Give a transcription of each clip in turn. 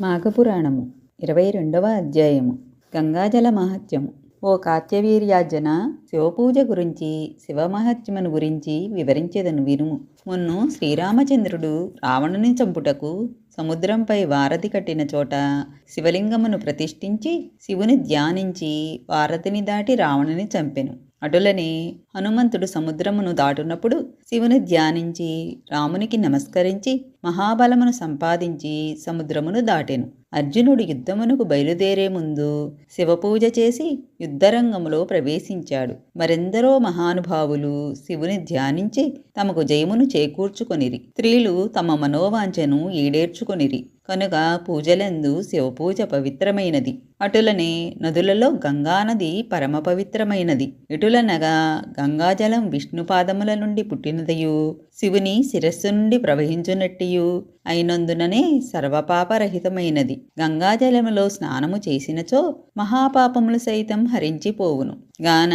మాఘపురాణము ఇరవై రెండవ అధ్యాయము. గంగాజల మహత్యము. ఓ కాత్యవీర్యార్జన శివపూజ గురించి శివమహత్యమును గురించి వివరించేదను వినుము. మొన్ను శ్రీరామచంద్రుడు రావణుని చంపుటకు సముద్రంపై వారధి కట్టిన చోట శివలింగమును ప్రతిష్ఠించి శివుని ధ్యానించి వారధిని దాటి రావణుని చంపెను. అటులనే హనుమంతుడు సముద్రమును దాటునప్పుడు శివుని ధ్యానించి రామునికి నమస్కరించి మహాబలమును సంపాదించి సముద్రమును దాటెను. అర్జునుడు యుద్ధమునకు బయలుదేరే ముందు శివపూజ చేసి యుద్ధరంగంలో ప్రవేశించాడు. మరెందరో మహానుభావులు శివుని ధ్యానించి తమకు జయమును చేకూర్చుకొనిరి. స్త్రీలు తమ మనోవాంఛను ఈడేర్చుకొనిరి. కనుక పూజలందు శివపూజ పవిత్రమైనది. అటులనే నదులలో గంగానది పరమ పవిత్రమైనది ఇటులనగా గంగాజలం విష్ణుపాదముల నుండి పుట్టినదయు. శివుని శిరస్సు నుండి ప్రవహించునట్టియు. అయినందుననే సర్వపాపరహితమైనది. గంగాజలములో స్నానము చేసినచో మహాపాపములు సైతం హరించిపోవును గాన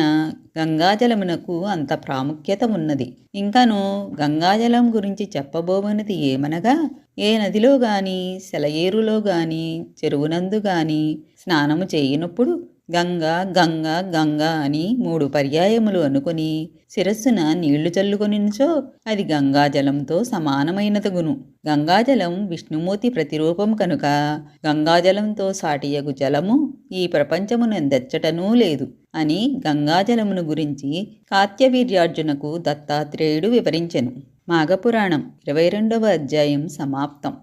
గంగాజలమునకు అంత ప్రాముఖ్యత ఉన్నది ఇంకను గంగాజలం గురించి చెప్పబోవన్నది ఏమనగా ఏ నదిలో గాని సెలయేరులో గాని చెరువునందు గాని స్నానము చేయనప్పుడు గంగ గంగ గంగ అని మూడు పర్యాయములు అనుకుని శిరస్సున నీళ్ళు చల్లుకొనించో అది గంగాజలంతో సమానమైనదగును గంగాజలం విష్ణుమూర్తి ప్రతిరూపం కనుక గంగాజలంతో సాటియగు జలము ఈ ప్రపంచమునందెచ్చటనూ లేదు అని గంగాజలమును గురించి కాత్యవీర్యార్జునకు దత్తాత్రేయుడు వివరించెను. మాఘపురాణం ఇరవై రెండవ అధ్యాయం సమాప్తం.